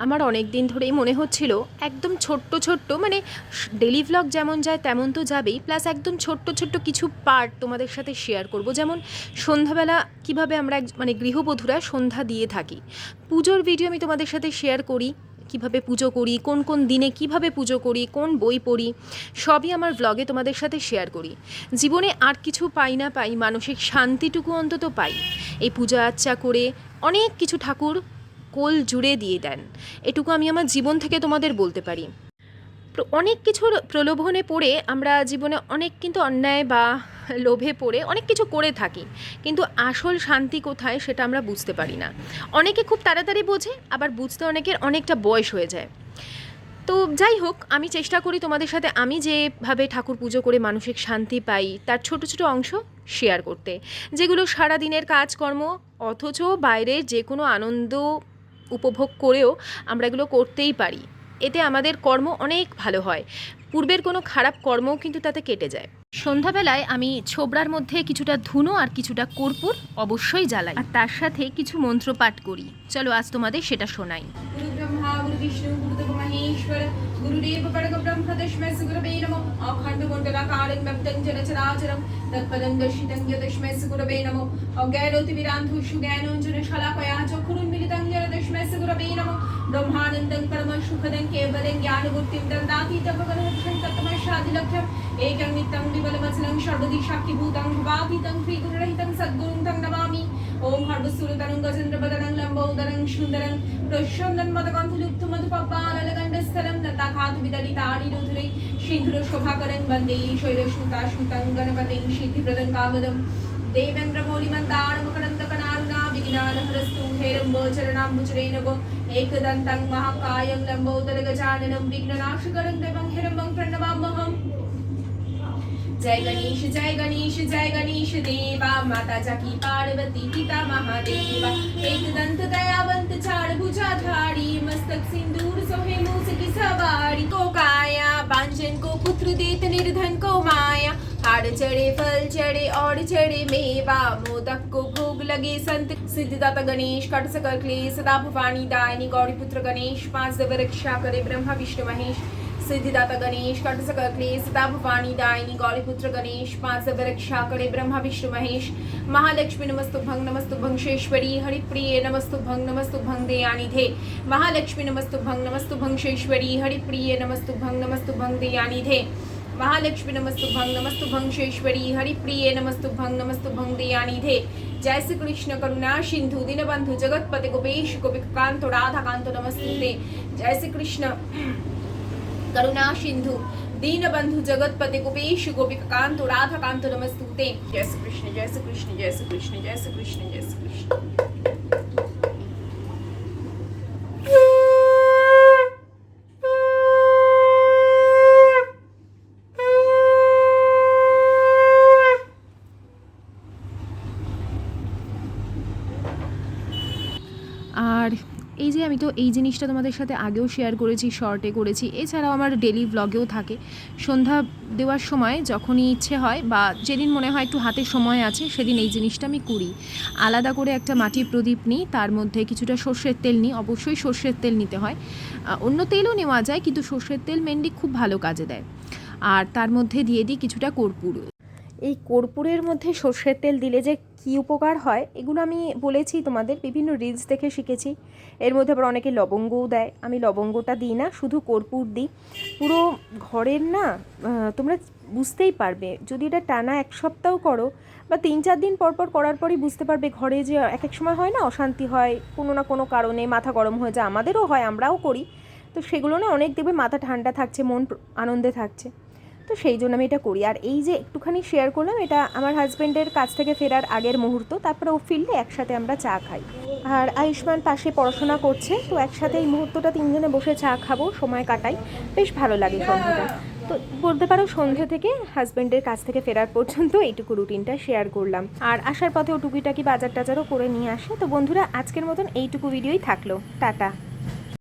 আমার অনেক দিন ধরেই মনে হচ্ছিল, একদম ছোট্ট ছোট্ট মানে ডেলি ভ্লগ যেমন যায় তেমন তো যাবেই প্লাস একদম ছোট্ট ছোট্ট কিছু পার্ট তোমাদের সাথে শেয়ার করব। যেমন সন্ধ্যাবেলা কীভাবে আমরা এক- মানে গৃহবধূরা সন্ধ্যা দিয়ে থাকি। পুজোর ভিডিও আমি তোমাদের সাথে শেয়ার করি, কীভাবে পুজো করি, কোন কোন দিনে কীভাবে পুজো করি, কোন বই পড়ি, সবই আমার ভ্লগে তোমাদের সাথে শেয়ার করি। জীবনে আর কিছু পাই না পাই, মানসিক শান্তিটুকু অন্তত পাই। এই পূজা আচ্চা করে অনেক কিছু ঠাকুর কোল জুড়ে দিয়ে দেন। এটুকু আমি আমার জীবন থেকে তোমাদের বলতে পারি। অনেক কিছুর প্রলোভনে পড়ে আমরা জীবনে অনেক কিন্তু অন্যায় বা লোভে পড়ে অনেক কিছু করে থাকি, কিন্তু আসল শান্তি কোথায় সেটা আমরা বুঝতে পারি না। অনেকে খুব তাড়াতাড়ি বোঝে, আবার বুঝতে অনেকের অনেকটা বয়স হয়ে যায়। তো যাই হোক, আমি চেষ্টা করি তোমাদের সাথে আমি যেভাবে ঠাকুর পুজো করে মানসিক শান্তি পাই, তার ছোট ছোট অংশ শেয়ার করতে। যেগুলো সারা দিনের কাজকর্ম, অথচ বাইরে যে কোনো আনন্দ উপভোগ করেও আমরা এগুলো করতেই পারি এতে আমাদের কর্ম অনেক ভালো হয় পূর্বের কোনো খারাপ কর্মও কিন্তু তাতে কেটে যায় সন্ধ্যাবেলায় আমি ছোবড়ার মধ্যে কিছুটা ধুনো আর কিছুটা কর্পূর অবশ্যই জ্বালাই আর তার সাথে কিছু মন্ত্র পাঠ করি চলো আজ তোমাদের সেটা শোনাই गुरु ब्रह्मा गुरु विष्णु गुरुदेव महेश्वर गुरुदेव परम ब्रह्म तस्मै गुरवे नमः अखंड मंडलाकारं व्याप्तं चराचरं तत्पदं दर्शितं यदस्मै गुरवे नमः अज्ञानोतिविरान्धु सुज्ञानोऽञ्जन शलाकया चक्षुरुन्मिलितं येन तस्मै गुरवे नमः ब्रह्मानन्दं परमं सुखदं केवलं ज्ञानमूर्तिं दन्दातीतं भगवन्तं तत्तमशादिलभ्यम् एकं नित्यं विमलमचलं सर्वदि साक्षिभूतं भवातीतं श्रीगुरुरहितं सद्गुरुं तं नमामि ॐ हर्वसुरतनं गजेन्द्रवदनं लम्बोदरं सुन्दरं प्रशन्दं मदगन्धलुप्त मधुपब्बालगण्डस्थलं नताखातु विदलितारिरुधुरे सिन्धुर शोभाकरं वन्दे शैलसुताशुतं गणपतिं सिद्धिप्रदं कामदं देवेन्द्रमौलिमन्दारमकरन्दकनारुणा विघ्नानहरस्तु हेरम्बोचरणाम्बुचरे नव एकदन्तं महाकायं लम्बोदरगजाननं विघ्ननाशकरं देवं हिरम्बं प्रणमाम्यहम् जय गणेश जय गणेश जय गणेश देवा, माता जाकी पार्वती, पिता महादेवा। एक दंत दयावंत चार भुजाधारी मस्तक सिंदूर, सोहे मूस की सवारी, को काया। बांझन को पुत्र देत निर्धन को माया। हार चढ़े, फल चढ़े और चढ़े मेवा। मोदक को भोग लगे संत सिद्धिदाता गणेश कट सकल क्लेश सदा भवानी दायनी गौरी पुत्र गणेश, पाँच देव रक्षा करे, ब्रह्मा, विष्णु, महेश। सिद्धिदाता गणेश कट सकल क्लेश सदा भवानी दायनी, गौरीपुत्र गणेश, पाँच रक्षा करे, ब्रह्मा, विष्णु, महेश। महालक्ष्मी नमस्तु भंग नमस्तु भंगेश्वरी हरिप्रिय नमस्तु भंग नमस्तु भंग दयानि धे महालक्ष्मी नमस्तु भंग नमस्तु भंगेश्वरी हरिप्रिय नमस्तु भंग नमस्तु भंग दयानि धे महालक्ष्मी नमस्तु भंग नमस्तु भंगशेश्वरी हरिप्रिय नमस्तु भंग नमस्तु भंग दयानिधे। जय श्री कृष्ण करुणा सिंधु दीनबंधु जगतपति गोपेश कांतो राधा कांतो नमस्ते जय श्री कृष्ण करुणा सिंधु दीन बंधु जगत पति गोपेश गोपिक कांतो राधा कांतो नमस्तुते। जय श्री कृष्ण जय श्री कृष्ण जय श्री कृष्ण जय श्री कृष्ण जय श्री कृष्ण আর এই যে আমি তো এই জিনিসটা তোমাদের সাথে আগেও শেয়ার করেছি শর্টে করেছি, এছাড়াও আমার ডেলি ব্লগেও থাকে। সন্ধ্যা দেওয়ার সময় যখনই ইচ্ছে হয় বা যেদিন মনে হয় একটু হাতে সময় আছে, সেদিন এই জিনিসটা আমি করি। আলাদা করে একটা মাটির প্রদীপ নিই, তার মধ্যে কিছুটা সর্ষের তেল নিই, অবশ্যই সর্ষের তেল নিতে হয়। অন্য তেলও নেওয়া যায়, কিন্তু সর্ষের তেল মেনলি খুব ভালো কাজে দেয়। আর তার মধ্যে দিয়ে দিই কিছুটা কর্পূর। এই কর্পূরের মধ্যে সর্ষের তেল দিলে যে কী উপকার হয়, এগুলো আমি বলেছি তোমাদের, বিভিন্ন রিলস দেখে শিখেছি। এর মধ্যে আবার অনেকে লবঙ্গও দেয়। আমি লবঙ্গটা দিই না, শুধু কর্পূর দিই। পুরো ঘরের না তোমরা বুঝতেই পারবে। যদি এটা টানা এক সপ্তাহ করো, বা তিন চার দিন পর পর করার পরই বুঝতে পারবে ঘরে যে এক এক সময় হয় না, অশান্তি হয়, কোনো না কোনো কারণে মাথা গরম হয়ে যায়। আমাদেরও হয়, আমরাও করি। তো সেগুলো না অনেক দেখবে মাথা ঠান্ডা থাকছে, মন আনন্দে থাকছে। তো সেই জন্য আমি এটা করি। আর এই যে একটুখানি শেয়ার করলাম, এটা আমার হাজব্যান্ডের কাছ থেকে ফেরার আগের মুহূর্ত, তারপরে ও ফিরলে একসাথে আমরা চা খাই। আর আয়ুষ্মান পাশে পড়াশোনা করছে, তো একসাথে এই মুহূর্তটা তিনজনে বসে চা খাব, সময় কাটাই। বেশ ভালো লাগে সন্ধ্যাটা। তো বলতে পারো সন্ধ্যে থেকে হাজব্যান্ডের কাছ থেকে ফেরার পর্যন্ত এইটুকু রুটিনটা শেয়ার করলাম। আর আসার পথে ও টুকিটাকি বাজার টাজারও করে নিয়ে আসে। তো বন্ধুরা, আজকের মতন এইটুকু ভিডিওই থাকল। টাটা।